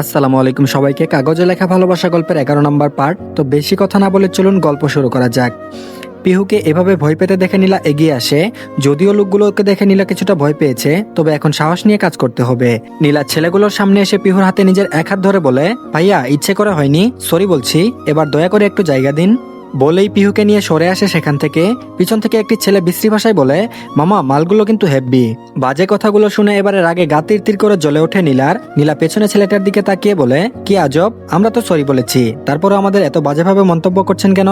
আসসালামু আলাইকুম সবাইকে। কাগজে লেখা ভালোবাসা গল্পের এগারো নম্বর পার্ট। তো বেশি কথা না বলে চলুন গল্প শুরু করা যাক। পিহুকে এভাবে ভয় পেতে দেখে নীলা এগিয়ে আসে। যদিও লোকগুলোকে দেখে নীলা কিছুটা ভয় পেয়েছে, তবে এখন সাহস নিয়ে কাজ করতে হবে। নীলা ছেলেগুলোর সামনে এসে পিহুর হাতে নিজের এক হাত ধরে বলে, ভাইয়া, ইচ্ছে করে হয়নি। সরি বলছি। এবার দয়া করে একটু জায়গা দিন। বলেই পিহুকে নিয়ে সরে আসে সেখান থেকে। পিছন থেকে একটি ছেলে বিশ্রী ভাষায় বলে, মামা, মালগুলো কিন্তু হেব্বি। বাজে কথাগুলো শুনে এবারে রাগে গা তির করে জ্বলে ওঠে নীলার। নীলা পেছনে ছেলেটার দিকে তাকিয়ে বলে, কি আজব, আমরা তো সরি বলেছি। তারপরও আমাদের এত বাজেভাবে মন্তব্য করছেন কেন?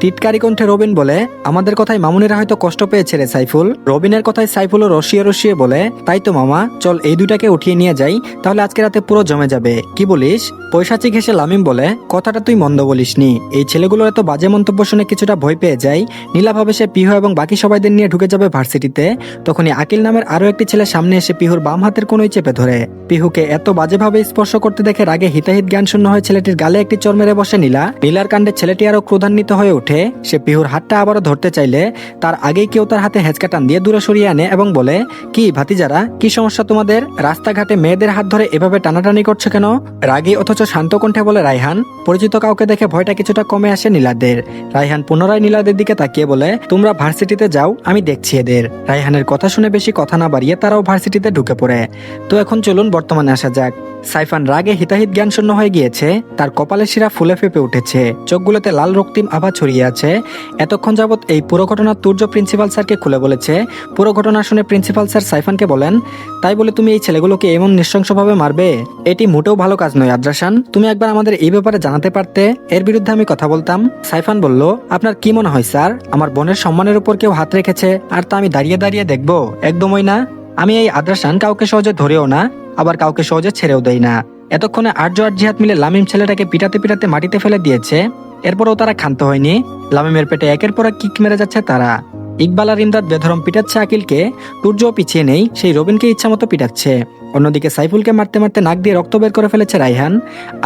টিটকারি কণ্ঠে রবিন বলে, আমাদের কথায় মামুনিরা হয়তো কষ্ট পেয়েছে রে সাইফুল। রবিনের কথায় সাইফুলও রসিয়ে রসিয়ে বলে, তাই তো মামা, চল এই দুটাকে উঠিয়ে নিয়ে যাই, তাহলে আজকে রাতে পুরো জমে যাবে। কি বলিস? পৈশাচিক হেসে লামিম বলে, কথাটা তুই মন্দ বলিসনি। এই ছেলেগুলোর এত বাজে মন্তব্য শুনে কিছুটা ভয় পেয়ে যায় নীলা ভাবে সে পিহ এবং বাকি সবাইদের নিয়ে ঢুকে যাবে ভার্সিটিতে। তখনই আকিল নামের আরও একটি ছেলে সামনে এসে পিহুর বাম হাতের কোনোই চেপে ধরে। পিহুকে এত বাজেভাবে স্পর্শ করতে দেখে রাগে হিতাহিত জ্ঞান শূন্য হয়ে ছেলেটির গালে একটি চর মেরে বসে নীলা। নীলার কাণ্ডে ছেলেটি আরও ক্রোধান্বিত হয়ে ওঠে সে পিহুর হাতটা আবারও ধরতে চাইলে তার আগেই কেউ তার হাতে হেঁচকা টান দিয়ে দূরে সরিয়ে আনে এবং বলে, কি ভাতিজারা, কি সমস্যা তোমাদের? রাস্তাঘাটে মেয়েদের হাত ধরে এভাবে টানাটানি করছ কেন? রাগী অথচ শান্ত কণ্ঠে বলে, রাইহান, পরিচিত কাউকে দেখে ভয়টা কিছুটা কমে আসে নীলাদের। রাইহান পুনরায় নীলাদের দিকে তাকিয়ে বলে, তোমরা ভার্সিটিতে যাও, আমি দেখছি এদের। রাইহানের কথা শুনে বেশি কথা না বাড়িয়ে তারাও ভার্সিটিতে ঢুকে পড়ে। তো এখন চলুন বর্তমানে আসা যাক। সাইফান রাগে হিতাহিত জ্ঞান শূন্য হয়ে গিয়েছে, তার কপালে শিরা ফুলে ফেপে উঠেছে, চোখগুলোতে লাল রক্তিম আভা ছড়িয়ে আছে। এতক্ষণ যাবৎ এই পুরো ঘটনা তুর্য প্রিন্সিপাল স্যারকে খুলে বলেছে। পুরো ঘটনা শুনে প্রিন্সিপাল স্যার সাইফানকে বলেন, তাই বলে তুমি এই ছেলেগুলোকে এমন নৃশংসভাবে মারবে? এটি মোটেও ভালো কাজ নয়, আদ্রাসান। তুমি একবার আমাদের এই ব্যাপারে জানাতে পারতে? এর বিরুদ্ধে আমি কথা বলতাম। সাইফান বলল, আপনার কি মনে হয় স্যার? আমার বোনের সম্মানের উপর কেউ হাত রেখেছে, আর তা আমি দাঁড়িয়ে দাঁড়িয়ে দেখব? একদমই না। আমি এই আদ্রাসান কাউকে সহজে ধরেও না। আবার কাউকে সহজে ছেড়েও দেয় না। এতক্ষণে আর্য আর জিহাদ মিলে লামিম ছেলেটাকে পিটাতে পিটাতে মাটিতে ফেলে দিয়েছে। এরপরও তারা ক্ষান্ত হয়নি। লামিমের পেটে একের পর এক কিক মেরে যাচ্ছে তারা। ইকবাল আর ইমদাদ বেধরম পিটাচ্ছে আকিলকে। টুর্য পিছিয়ে নেই, সেই রবিনকে ইচ্ছামতো পিটাচ্ছে। অন্যদিকে সাইফুলকে মারতে মারতে নাক দিয়ে রক্ত বের করে ফেলেছে রাইহান,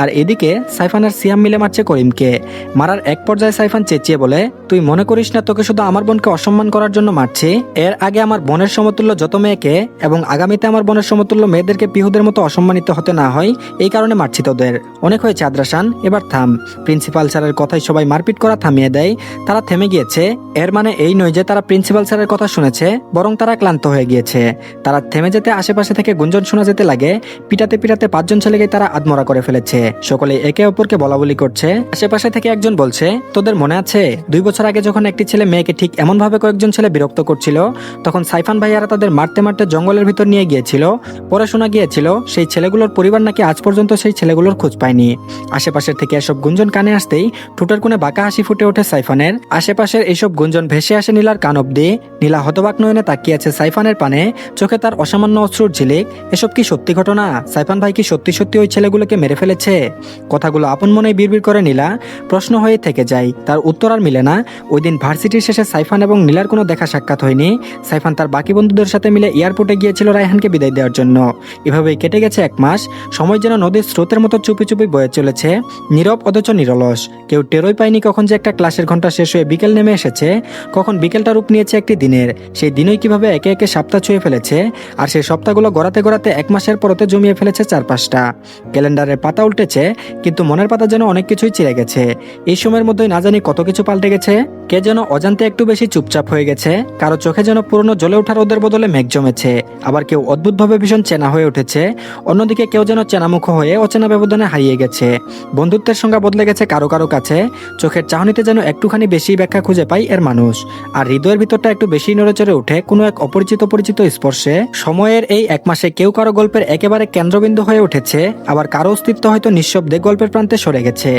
আর এদিকে সাইফান আর সিয়াম মিলে মারছে করিমকে। মারার এক পর্যায়ে সাইফান চেঁচিয়ে বলে, তুই মনে করিস না তোকে শুধু আমার বোনকে অসম্মান করার জন্য মারছি? এর আগে আমার বোনের সমতুল্য যত মেয়েকে এবং আগামীতে আমার বোনের সমতুল্য মেয়েদেরকে পিহুদের মতো অসম্মানিত হতে না হয়, এই কারণে মারছি তোদের। অনেক হয়েছে আদ্রাসান, এবার থাম। প্রিন্সিপাল স্যারের কথায় সবাই মারপিট করা থামিয়ে দেয়। তারা থেমে গিয়েছে। এর মানে এই নয় যে তারা প্রিন্সিপাল স্যারের কথা শুনেছে, বরং তারা ক্লান্ত হয়ে গিয়েছে। তারা থেমে যেতে আশেপাশে থেকে গুঞ্জন শোনা যেতে লাগে, পিটাতে পিটাতে পাঁচজন ছেলেকে তারা আত্মরা করে ফেলেছে। সকলে একে অপরকে বলা বলি করছে। আশেপাশে থেকে একজন বলছে, তোদের মনে আছে, দুই বছর আগে যখন একটি ছেলে মেয়েকে ঠিক এমন ভাবে কয়েকজন ছেলে বিরক্ত করছিল, তখন সাইফান ভাইয়ারা তাদের মারতে মারতে জঙ্গলের ভিতর নিয়ে গিয়েছিল। পরে শোনা গিয়েছিল, সেই ছেলেগুলোর পরিবার নাকি আজ পর্যন্ত সেই ছেলেগুলোর খোঁজ পায়নি। আশেপাশের থেকে এসব গুঞ্জন কানে আসতেই ঠোঁটের কোণে বাঁকা হাসি ফুটে ওঠে সাইফানের। আশেপাশের এইসব গুঞ্জন ভেসে আসে নীলার কান অব্দি নীলা হতবাক নয়নে তাকিয়ে আছে সাইফানের পানে। চোখে তার অসামান্য অশ্রুর ঝিলিক। এসব কি সত্যি ঘটনা? সাইফান ভাই কি সত্যি সত্যি ওই ছেলেগুলোকে মেরে ফেলেছে? কথাগুলো আপন মনে বিড়বিড় করে নীলা। প্রশ্ন হয়ে থেকে যায়, তার উত্তর আর মিলে না। ওই দিন ভার্সিটির শেষে সাইফান এবং নীলার কোনো দেখা সাক্ষাৎ হয়নি। সাইফান তার বাকি বন্ধুদের সাথে মিলে এয়ারপোর্টে গিয়েছিল রায়হানকে বিদায় দেওয়ার জন্য। এভাবেই কেটে গেছে এক মাস। সময় যেন নদীর স্রোতের মতো চুপি চুপি বয়ে চলেছে। নীরব অথচ নিরলস। কেউ টেরোই পায়নি কখন যে একটা ক্লাসের ঘণ্টা শেষ হয়ে বিকেল নেমে এসেছে, কখন বিকেলটা রূপ নিয়েছে একটি দিনের। সেই দিনই কীভাবে একে একে সপ্তাহ ছুঁয়ে ফেলেছে, আর সেই সপ্তাহগুলো গড়াতে গড়াতে এক মাসের পরতে জমিয়ে ফেলেছে চার পাঁচটা ক্যালেন্ডারের পাতা উল্টেছে, কিন্তু মনের পাতা যেন অনেক কিছুই চিরে গেছে। এই সময়ের মধ্যেই না জানি কত কিছু পাল্টে গেছে, কে যেন অজান্তে একটু বেশি চুপচাপ হয়ে গেছে, কারও চোখে যেন পুরনো জ্বলে ওঠার ওদের বদলে মেঘ জমেছে, আবার কেউ অদ্ভুতভাবে ভীষণ চেনা হয়ে উঠেছে, অন্যদিকে কেউ যেন চেনামুখ হয়ে অচেনা ব্যবধানে হারিয়ে গেছে। বন্ধুত্বের সংজ্ঞা বদলে গেছে কারও কারও কাছে, চোখের চাহনিতে যেন একটুখানি বেশি ব্যাখ্যা খুঁজে পায় এর মানুষ, আর হৃদয়ের ভিতরটা একটু বেশি নড়েচড়ে উঠে কোনো এক অপরিচিত পরিচিত স্পর্শে, সময়ের এই এক মাসে কেউ কারও গল্পের একেবারে কেন্দ্রবিন্দু হয়ে উঠেছে, আবার কারও অস্তিত্ব হয়তো নিঃশব্দে গল্পের প্রান্তে সরে গেছে।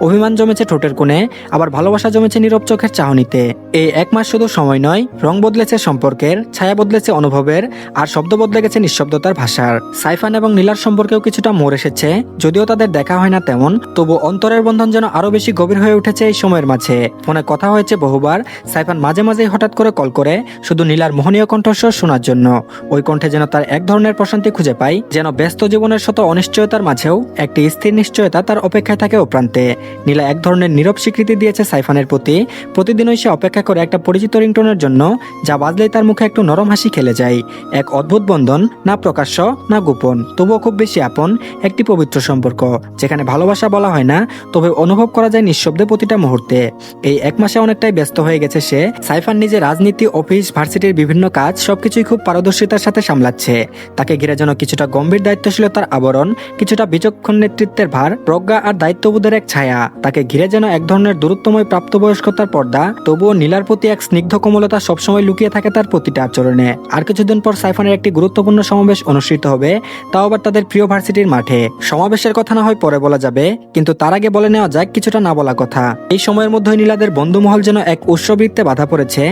অভিমান জমেছে ঠোঁটের কোণে, আবার ভালোবাসা জমেছে নীরব চোখের চাহনিতে। এই এক মাস শুধু সময় নয়, রং বদলেছে সম্পর্কের, ছায়া বদলেছে অনুভবের, আর শব্দ বদলে গেছে নিঃশব্দতার ভাষার। সাইফান এবং নীলার সম্পর্কেও কিছুটা মোড় এসেছে, যদিও তাদের দেখা হয় না তেমন তবু অন্তরের বন্ধন যেন আরও বেশি গভীর হয়ে উঠেছে এই সময়ের মাঝে। ফোনে কথা হয়েছে বহুবার, সাইফান মাঝে মাঝেই হঠাৎ করে কল করে, শুধু নীলার মোহনীয় কণ্ঠস্বর শোনার জন্য। ওই কণ্ঠে যেন তার এক ধরনের প্রশান্তি খুঁজে পায় যেন ব্যস্ত জীবনের শত অনিশ্চয়তার মাঝেও একটি স্থির নিশ্চয়তা তার অপেক্ষায় থাকে ও প্রান্তে নীলা এক ধরনের নীরব স্বীকৃতি দিয়েছে সাইফানের প্রতি, প্রতিদিনই সে অপেক্ষা করে একটা পরিচিত রিংটোনের জন্য, যা বাজলেই তার মুখে একটু নরম হাসি খেলে যায়। এক অদ্ভুত বন্ধন, না প্রকাশ্য, না গোপন, তবুও খুব বেশি আপন, একটি পবিত্র সম্পর্ক, যেখানে ভালোবাসা বলা হয় না, তবে অনুভব করা যায় নিঃশব্দে প্রতিটা মুহূর্তে। এই এক মাসে অনেকটাই ব্যস্ত হয়ে গেছে সে, সাইফান নিজে রাজনীতি, অফিস, ভার্সিটির বিভিন্ন কাজ, সবকিছুই খুব পারদর্শিতার সাথে সামলাচ্ছে। তাকে ঘিরে যেন কিছুটা গম্ভীর দায়িত্বশীলতার আবরণ, কিছুটা বিচক্ষণ নেতৃত্বের ভার, প্রজ্ঞা আর দায়িত্ববোধের এক ছায়া। তাকে ঘিরে যেন এক ধরনের দূরত্বময় প্রাপ্তবয়স্কতার পর্দা, তবুও নীলার প্রতি এক স্নিগ্ধ কোমলতা সবসময় লুকিয়ে থাকে তার প্রতিটা আচরণে। আর কিছুদিন পর সাইফানের একটি গুরুত্বপূর্ণ সমাবেশ অনুষ্ঠিত হবে, তাও আবার তাদের প্রিয় ভার্সিটির মাঠে। সমাবেশের কথা না হয় পরে বলা যাবে, কিন্তু তার আগে বলে নেওয়া যাক কিছুটা না বলা কথা। এই সময়ের মধ্যে নীলাদের বন্ধুমহল যেন এক উৎসবৃত্তে বাধা পড়েছে।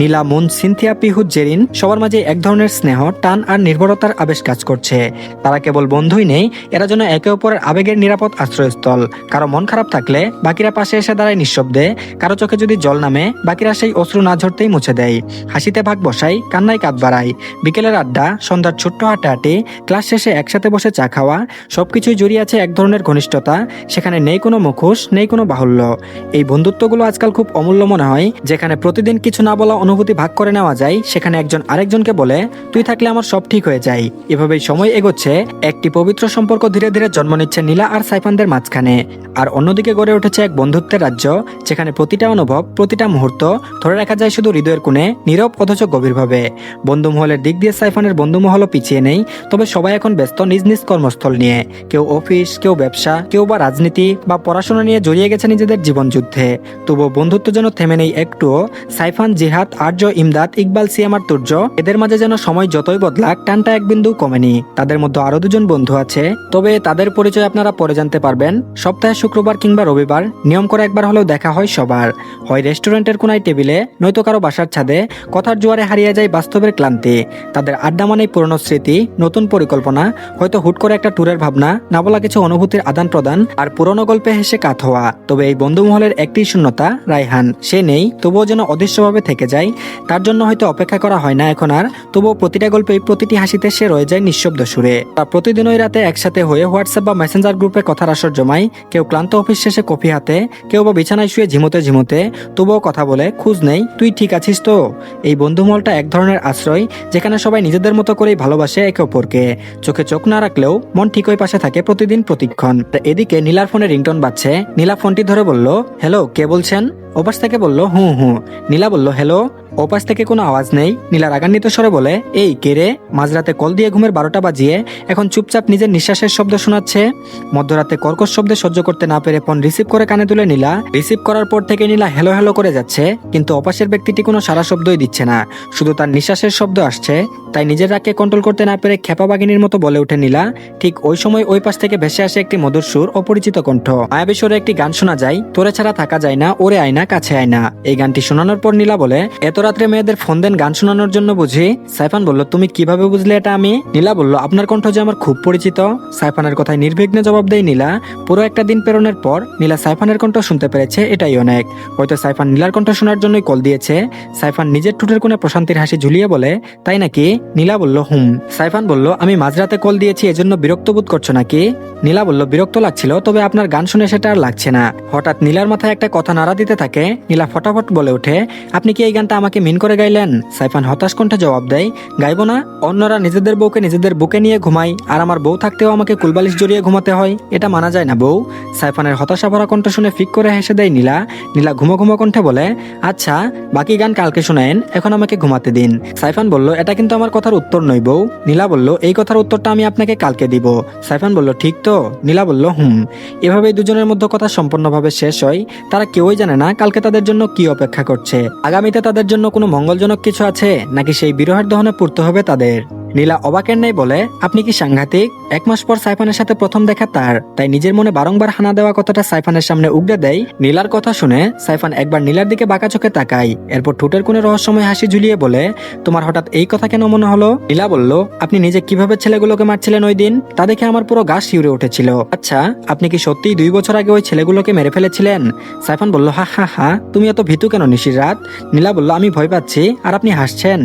নীলা, মুন, সিনথিয়া পিহুদ জেরিন সবার মাঝে এক ধরনের স্নেহ, টান আর নির্ভরতার আবেশ কাজ করছে। তারা কেবল বন্ধুই নেই, এরা যেন একে অপরের আবেগের নিরাপদ আশ্রয়স্থল। কারও মন খারাপ থাকলে বাকিরা পাশে এসে দাঁড়ায় নিঃশব্দে, কারও চোখে যদি জল নামে, বাকিরা সেই অশ্রু না ঝরতেই মুছে দেয়। হাসিতে ভাগ বসাই কান্নায় কাঁদ বাড়ায়। বিকেলের আড্ডা, সন্ধ্যার ছোট্ট হাঁটাহাঁটি ক্লাস শেষে একসাথে বসে চা খাওয়া, সবকিছুই জড়িয়ে আছে এক ধরনের ঘনিষ্ঠতা, সেখানে নেই কোনো মুখোশ, নেই কোনো বাহুল্য। এই বন্ধুত্বগুলো আজকাল খুব অমূল্য মনে হয়, যেখানে প্রতিদিন কিছু না বলা অনুভূতি ভাগ করে নেওয়া যায়, সেখানে একজন আরেকজনকে বলে, তুই থাকলে আমার সব ঠিক হয়ে যায়। এভাবেই সময় এগোচ্ছে, একটি পবিত্র সম্পর্ক ধীরে ধীরে জন্ম নিচ্ছে নীলা আর সাইফানদের মাঝখানে। আর অন্যদিকে গড়ে উঠেছে এক বন্ধুত্বের রাজ্য, যেখানে প্রতিটা অনুভব, প্রতিটা মুহূর্ত ধরে রাখা যায় শুধু হৃদয়ের কোণে, নীরব অথচ গভীরভাবে। বন্ধুমহলের দিক দিয়ে সাইফানের বন্ধুমহলও পিছিয়ে নেই, তবে সবাই এখন ব্যস্ত নিজ নিজ কর্মস্থল নিয়ে। কেউ অফিস, কেউ ব্যবসা, কেউ বা রাজনীতি বা পড়াশোনা নিয়ে জড়িয়ে গেছে নিজেদের জীবন যুদ্ধে। তবুও বন্ধুত্ব যেন থেমে নেই একটুও, সাইফান, জিহাদ, আর্য, ইমদাদ, ইকবাল, সিয়ামার তুর্য, এদের মাঝে যেন সময় যতই বদলাক, টানটা এক বিন্দু কমেনি। তাদের মধ্যে আরও দুজন বন্ধু আছে, তবে তাদের পরিচয় আপনারা পরে জানতে পারবেন। সপ্তাহে শুক্রবার কিংবা রবিবার, নিয়ম করে একবার হলেও দেখা হয় সবার। হয় রেস্টুরেন্টের কোনায় টেবিলে, নয়তো কারও বাসার ছাদে, কথার জোয়ারে হারিয়ে যায় বাস্তবের ক্লান্তি। তাদের আড্ডা মানেই পুরনো স্মৃতি, নতুন পরিকল্পনা, হয়তো হুট করে একটা ট্যুরের ভাবনা না বলা কিছু অনুভূতির আদান প্রদান আর পুরনো গল্পে হেসে কাত হওয়া। তবে এই বন্ধুমহলের একটি শূন্যতা, রায়হান, সে নেই, তবুও যেন অদৃশ্যভাবে থেকে যায়, তার জন্য হয়তো অপেক্ষা করা হয় না এখন আর, তবুও প্রতিটা গল্পে প্রতিটি হাসিতে সে রয়ে যায় নিঃশব্দ সুরে। প্রতিদিনই রাতে একসাথে হয়ে হোয়াটসঅ্যাপ বা মেসেঞ্জার গ্রুপে কথার আসর জমায় কেউ ক্লান্ত অফিস শেষে কফি হাতে, কেউ বা বিছানায় শুয়ে ঝিমোতে ঝিমোতে, তবুও কথা বলে খুঁজ নেই, তুই ঠিক আছিস তো? এই বন্ধুমহলটা এক ধরনের আশ্রয়, যেখানে সবাই নিজেদের মতো করেই ভালোবাসে একে অপরকে। চোখে চোখ না রাখলেও মন ঠিক ওই পাশে থাকে প্রতিদিন প্রতিক্ষণ। এদিকে নীলার ফোনে রিংটন বাজছে। নীলা ফোনটি ধরে বলল, হ্যালো, কে বলছেন? ওপাশ থেকে বলল, হু হু। নীলা বলল, হ্যালো? ওপাশ থেকে কোনো আওয়াজ নেই। নীলা রাগান্বিত স্বরে বলে, এই কে রে? মাঝরাতে কল দিয়ে ঘুমের বারোটা বাজিয়ে এখন চুপচাপ নিজের নিঃশ্বাসের শব্দ শোনাচ্ছে। মধ্যরাতে কর্কশ শব্দে সহ্য করতে না পেরে ফোন রিসিভ করে কানে তুলে নীলা। রিসিভ করার পর থেকে নীলা হেলো হেলো করে যাচ্ছে, কিন্তু অপাশের ব্যক্তিটি কোনো সারা শব্দই দিচ্ছে না। শুধু তার নিঃশ্বাসের শব্দ আসছে। তাই নিজের রাগকে কন্ট্রোল করতে না পেরে খেপা বাগিনীর মতো বলে ওঠে নীলা। ঠিক ওই সময় ওই পাশ থেকে ভেসে আসে একটি মধুর সুর অপরিচিত কণ্ঠ। মায়াবী একটি গান শোনা যায়, তোরে ছাড়া থাকা যায় না, ওরে আয়না, কাছে আয়না। এই গানটি শোনানোর পর নীলা বলে, এত রাত্রে মেয়েদের ফোন দেন গান শোনানোর জন্য বুঝি। সাইফান বলল, তুমি কীভাবে বুঝলে এটা আমি? নীলা বলল, আপনার কণ্ঠ যে আমার খুব পরিচিত। সাইফানের কথায় নির্বিঘ্নে জবাব দেয় নীলা। পুরো একটা দিন প্রেরণের পর নীলা সাইফানের কণ্ঠ শুনতে পেরেছে, এটাই অনেক। হয়তো সাইফান নীলার কণ্ঠ শোনার জন্যই কল দিয়েছে। সাইফান নিজের ঠোঁটের কোণে প্রশান্তির হাসি ঝুলিয়ে বলে, তাই নাকি? নীলা বলল, হুম। সাইফান বলল, আমি মাঝরাতে কল দিয়েছি, এজন্য বিরক্ত বোধ করছ নাকি? নীলা বলল, বিরক্ত লাগছিল, তবে আপনার গান শুনে সেটা আর লাগছে না। হঠাৎ নীলার মাথায় একটা কথা নাড়া দিতে থাকে। নীলা ফটাফট বলে ওঠে, আপনি কি এই গানটা আমাকে মিন করে গাইলেন, সাইফান হতাশ কণ্ঠে জবাব দেয়, গাইবো না, অন্যরা নিজেদের বউকে নিজেদের বুকে নিয়ে ঘুমায়, আর আমার বউ থাকতেও আমাকে কুলবালিশ জড়িয়ে ঘুমাতে হয়, এটা মানা যায় না বউ। সাইফানের হতাশা ভরা কণ্ঠ শুনে ফিক করে হেসে দেয় নীলা। নীলা ঘুমো ঘুমো কণ্ঠে বলে আচ্ছা বাকি গান কালকে শোনায়েন এখন আমাকে ঘুমাতে দিন। সাইফান বলল, এটা কিন্তু আমার কথার উত্তর নয় বউ। নীলা বলল, এই কথার উত্তরটা আমি আপনাকে কালকে দিব। সাইফান বলল, ঠিক তো। নীলা বলল, হুম। এভাবেই দুজনের মধ্যে কথা সম্পূর্ণভাবে শেষ হয়। তারা কেউই জানে না কালকে তাদের জন্য কি অপেক্ষা করছে। আগামীতে তাদের জন্য কোনো মঙ্গলজনক কিছু আছে? নাকি সেই বিরহের দহনে পড়তে হবে তাদের? নীলা অবাকের নেই বলে, আপনি কি সাংঘাতিক? এক মাস পর সাইফানের সাথে প্রথম দেখা তার, তাই নিজের মনে বারংবার হানা দেওয়া কথাটা সাইফানের সামনে উগড়ে দেয়। নীলার কথা শুনে সাইফান একবার নীলার দিকে বাঁকা চোখে তাকায়, এরপর ঠোঁটের কোণে রহস্যময় হাসি ঝুলিয়ে বলে, তোমার হঠাৎ এই কথা কেন মনে হলো? নীলা বলল, আপনি নিজে কীভাবে ছেলেগুলোকে মারছিলেন ওই দিন? তা দেখে আমার পুরো গা শিউরে উঠেছিল। আচ্ছা আপনি কি সত্যিই দুই বছর আগে ওই ছেলেগুলোকে মেরে ফেলেছিলেন? সাইফান বলল, হা হা হা, তুমি এত ভীতু কেন নিশির রাত? নীলা বলল, আমি ভয় পাচ্ছি, আর আপনি হাসছেন।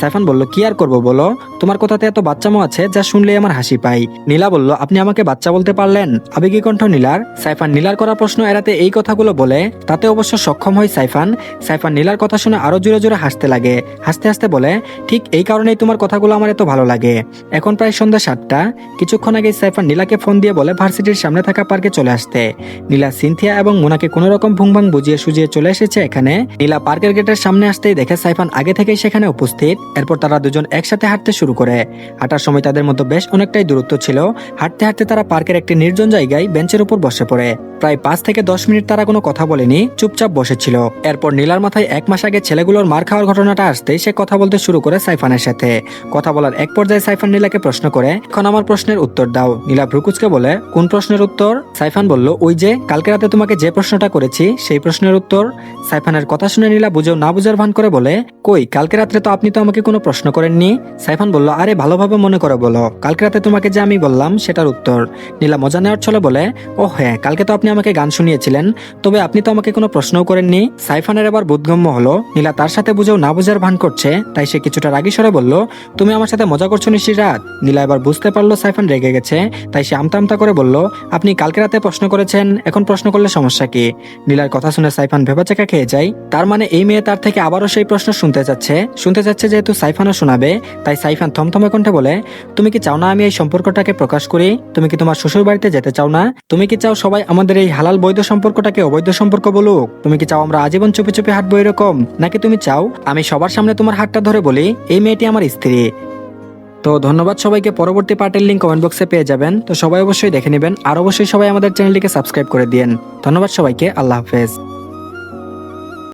সাইফান বলল, কি আর করব বলো? তোমার তোমার কথাতে এত বাচ্চামো আছে যা শুনলে আমার হাসি পাই নীলা বলল, আপনি আমাকে বাচ্চা বলতে পারলেন? আবেগী কণ্ঠ নীলার। সাইফান নীলার করা প্রশ্ন এড়াতে এই কথাগুলো বলে, তাতে অবশ্য সক্ষম হয় সাইফান। সাইফান নীলার কথা শুনে আরও জোরে জোরে হাসতে লাগে। হাসতে হাসতে বলে, ঠিক এই কারণেই তোমার কথাগুলো আমার এত ভালো লাগে। এখন প্রায় সন্ধ্যা সাতটা। কিছুক্ষণ আগে সাইফান নীলাকে ফোন দিয়ে বলে ভার্সিটির সামনে থাকা পার্কে চলে আসতে। নীলা, সিনথিয়া এবং মোনাকে কোনো রকম ভুংভাং বুঝিয়ে সুজিয়ে চলে এসেছে এখানে। নীলা পার্কের গেটের সামনে আসতেই দেখে সাইফান আগে থেকেই সেখানে উপস্থিত। এরপর তারা দুজন একসাথে হাঁটতে শুরু করে। হাঁটার সময় তাদের মধ্যে বেশ অনেকটাই দূরত্ব ছিল। হাঁটতে হাঁটতে তারা পার্কের একটি নির্জন জায়গায় বেঞ্চের উপর বসে পড়ে। প্রায় পাঁচ থেকে দশ মিনিট তারা কোনো কথা বলেনি, চুপচাপ বসেছিল। এরপর নীলার মাথায় এক মাস আগে ছেলেগুলোর মার খাওয়ার ঘটনাটা আসতেই সে কথা বলতে শুরু করে সাইফানের সাথে। কথা বলার এক পর্যায়ে সাইফান নীলাকে প্রশ্ন করে, এখন আমার প্রশ্নের উত্তর দাও। নীলা ভ্রুকুচকে বলে, কোন প্রশ্নের উত্তর? সাইফান বলল, ওই যে, কালকে রাতে তোমাকে যে প্রশ্নটা করেছি, সেই প্রশ্নের উত্তর। সাইফানের কথা শুনে নীলা বুঝেও না বুঝার ভান করে বলে, কই, কালকে রাত্রে তো আপনি তো আমাকে কোনো প্রশ্ন করেননি? সাইফান বলল, আরে, ভালোভাবে মনে করে বলো। কালকে রাতে তোমাকে যে বললাম, সেটার উত্তর। নীলা মজা নেওয়ার ছলে বলে ও হ্যাঁ কালকে তো আপনি আমাকে গান শুনিয়েছিলেন। তবে আপনি তো আমাকে কোনো প্রশ্নও করেননি। সাইফানের এবার বোধগম্য হলো। নীলা তার সাথে বুঝেও না বুঝার ভান করছে, তাই সে কিছুটা রাগি সরে বলল, তুমি আমার সাথে মজা করছ নিশ্চয় রাত? নীলা এবার বুঝতে পারল সাইফান রেগে গেছে, তাই সে আমতা আমতা করে বলল, আপনি কালকে রাতে প্রশ্ন করেছেন, এখন প্রশ্ন করলে সমস্যা কি? নীলার কথা শুনে সাইফান ভেবাচাকা খেয়ে যায়। তার মানে এই মেয়ে তার থেকে আবারও সেই প্রশ্ন শুনতে চাচ্ছে। শুনতে চাচ্ছে যেহেতু সাইফানও শোনাবে, তাই সাইফান থমথমে কণ্ঠে বলে, তুমি কি চাও না আমি এই সম্পর্কটাকে প্রকাশ করি তুমি কি তোমার শ্বশুর বাড়িতে যেতে চাও না? তুমি কি চাও সবাই আমাদের এই হালাল বৈধ সম্পর্কটাকে অবৈধ সম্পর্ক বলুক? তুমি কি চাও আমরা আজীবন চুপি চুপি হাঁটবো এরকম? নাকি তুমি চাও আমি সবার সামনে তোমার হাতটা ধরে বলি, এই মেয়েটি আমার স্ত্রী। তো ধন্যবাদ সবাইকে, পরবর্তী পার্টের লিঙ্ক কমেন্ট বক্সে পেয়ে যাবেন। তো সবাই অবশ্যই দেখে নেবেন, আর অবশ্যই সবাই আমাদের চ্যানেলটিকে সাবস্ক্রাইব করে দিন ধন্যবাদ সবাইকে, আল্লাহ হাফেজ।